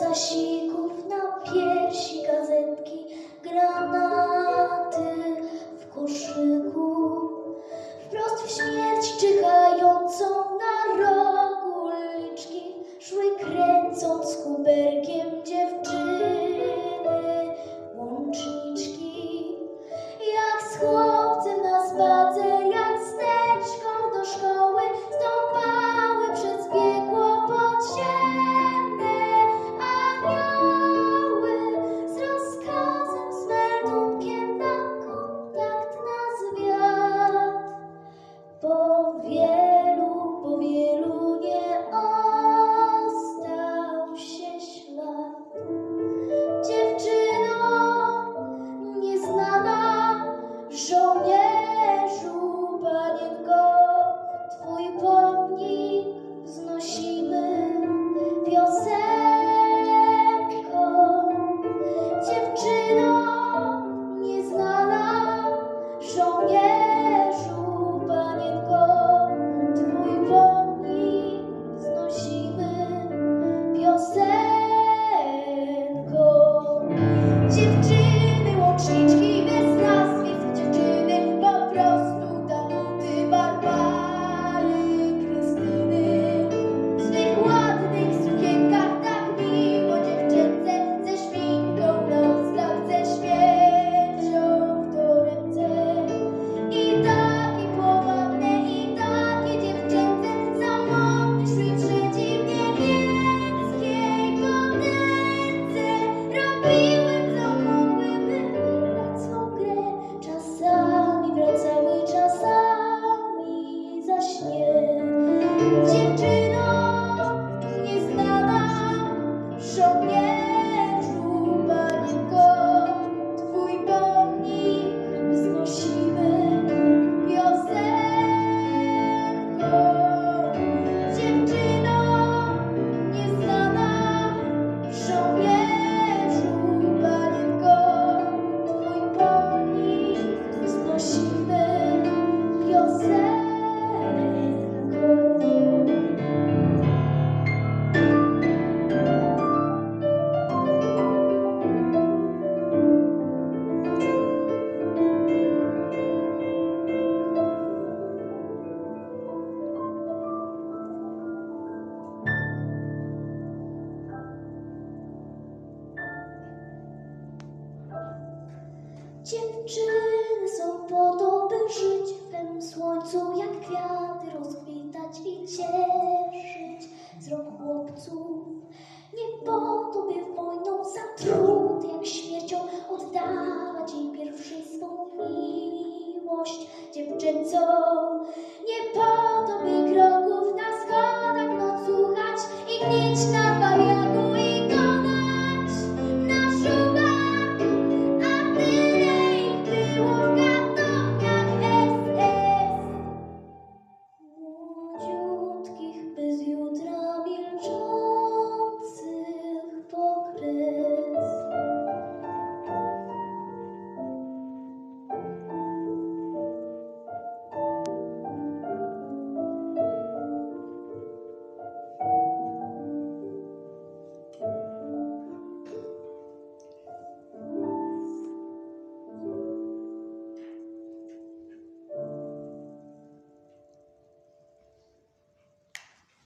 Casików na piersi, gazetki, granaty w koszyku. Wprost w śmiech. 天，Przyczyny są po to, by żyć w tym słońcu, jak kwiaty rozkwitać i cieszyć wzrok chłopców. Nie po to, by wojną za trud, jak śmiercią oddawać jej pierwszej swą miłość dziewczyncą. Nie po